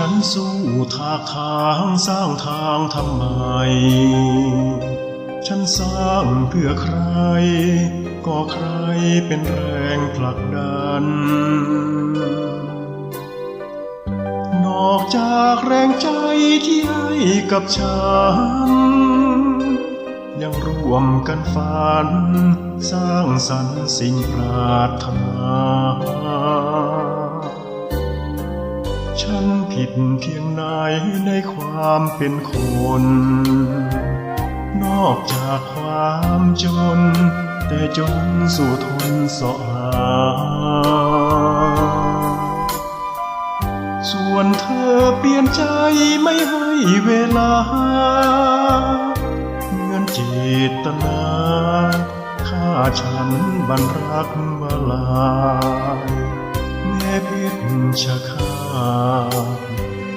ฉันสู้ทากทางสร้างทางทำไม ฉันสร้างเพื่อใคร ก็ใครเป็นแรงผลักดัน นอกจากแรงใจที่ให้กับฉัน ยังร่วมกันฝัน สร้างสรรค์สิ่งปรารถนา ฉันผิดเพียงไหนในความเป็นคน นอกจากความจน แต่จนสู่ทนเสาะหา ส่วนเธอเปลี่ยนใจไม่ให้เวลา เงินเจตนาฆ่าฉันบันรักบาลาย แม่พิชคา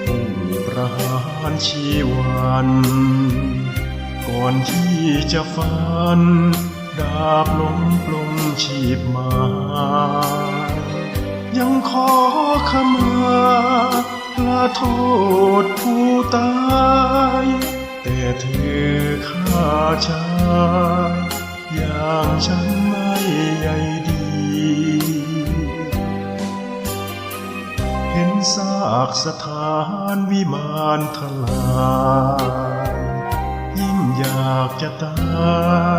ผู้ประหารชีวัน ก่อนที่จะฝัน ดาบลงปลงชีพมา ยังขอขมาลาโทษผู้ตาย แต่เธอฆ่าชายอย่างฉันไม่ใยดี ห็นซากสถานวิมานทลายยิ่งอยากจะตา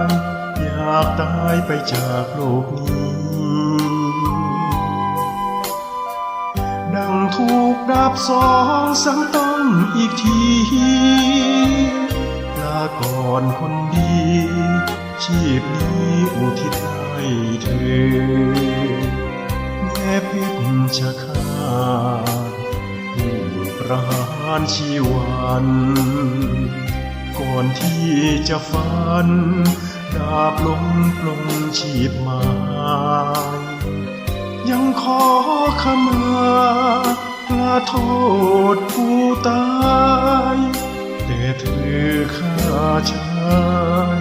ย อยากตายไปจากโลกนี้ ดังถูกดาบสองสังต้นอีกทีลาก่อนคนดี ชีพนี้อุทิศให้เธอ พิชชะคาผู้ประหารชีวัน ก่อนที่จะฝัน ดาบลงปลงชีพมายยังขอขมาลาโทษผู้ตาย แต่เธอฆ่าชาย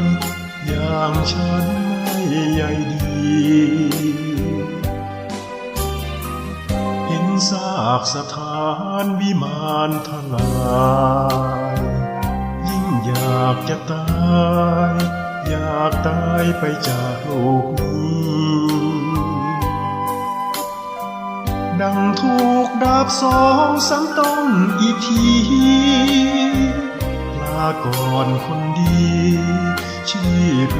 อย่างฉันไม่ใยดี เห็นซากสถานวิมานทลายยิ่งอยากจะตาย อยากตายไปจากโลกนี้ ดังถูกดาบสองสามต้นอีกทีลาก่อนคนดีชีพ